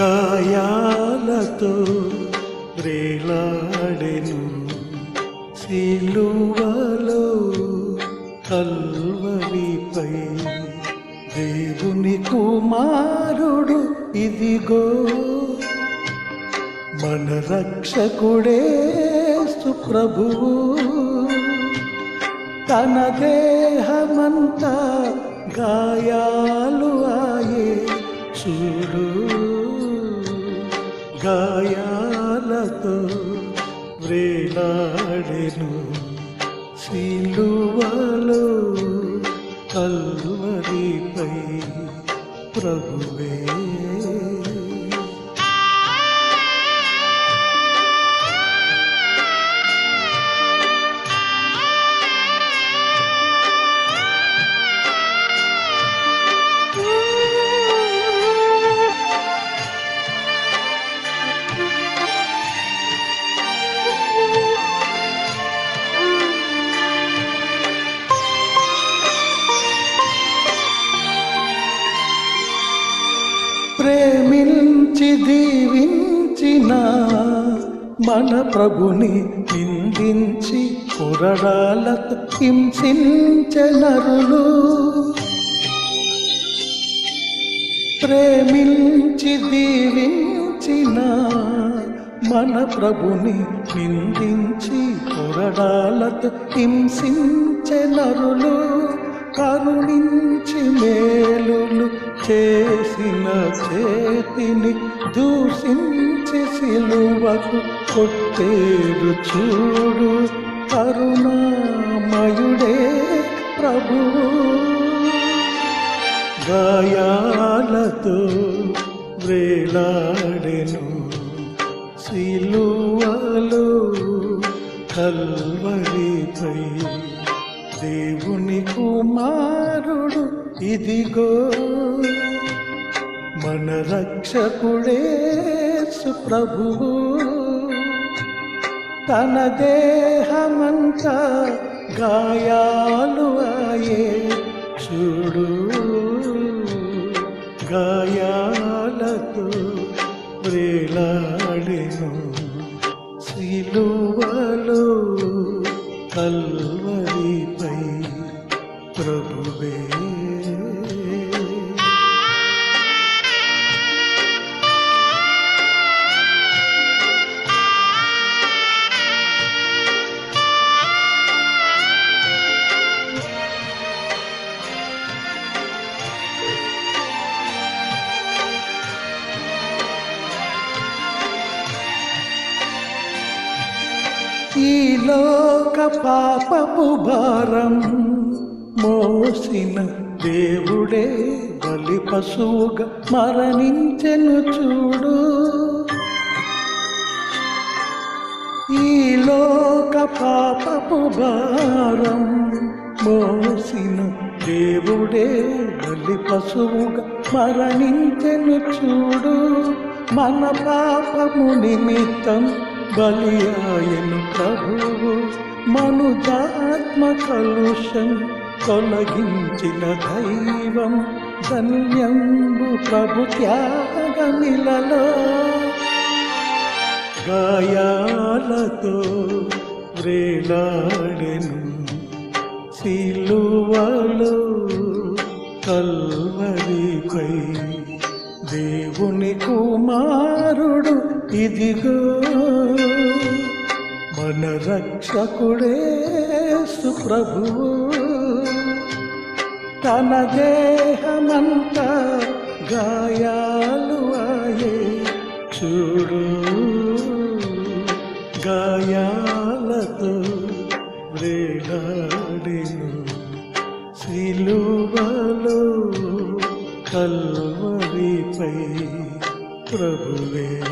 గాయాలతో రేలాడెను. సిలువలో కల్వరిపై దేవుని కుమారుడు ఇదిగో. మన రక్షకుడే సుప్రభువు తన దేహమంతా గాయాలు ఆయే. చూడు గాయాలతో వేలాడెను. సిలువలో కల్వరిపై ప్రభువే. ప్రేమించి దీవించిన మన ప్రభుని నిందించి కొరడాలతో హింసించనరులు. ప్రేమించి దీవించిన మన ప్రభుని నిందించి కొరడాలతో హింసించనరులు. కరుణించి మేలులు చేసిన చేతిని దూషించి సిలువకు కొట్టేరు చూడు కరుణామయుడే ప్రభు. గాయాలతో వేలాడెను సిలువలు కల్వరిపై దేవుని కుమారుడు ఇదిగో మన రక్షకుడే సుప్రభువు తన దేహమంతా గాయాలు అయే చూడు. గాయాలతో వేలాడెను సిలువలో కల్వరిపై ప్రభువే ఈ లోక పాపపు భారం. మోసిన దేవుడే బలి పశువుగా మరణించెను చూడు. ఈ లోక పాపపు భారం మోసిన దేవుడే బలి పశువుగా మరణించెను చూడు. మన పాపము నిమిత్తం బలియాయను ప్రభువు. మనుజాత్మ కలుషం తొలగించిన దైవం ధన్యంబు ప్రభు త్యాగమిలలో గాయాలతో వేలాడెను సిలువలో కల్వరిపై దేవుని కుమారుడు ఇదిగో. మన రక్షకుడే సుప్రభువు తన దేహమంతా గాయాలు అయ్యే. చూడు గాయాలతో వేలాడెను సిలువలో కల్వరిపై ప్రభువే.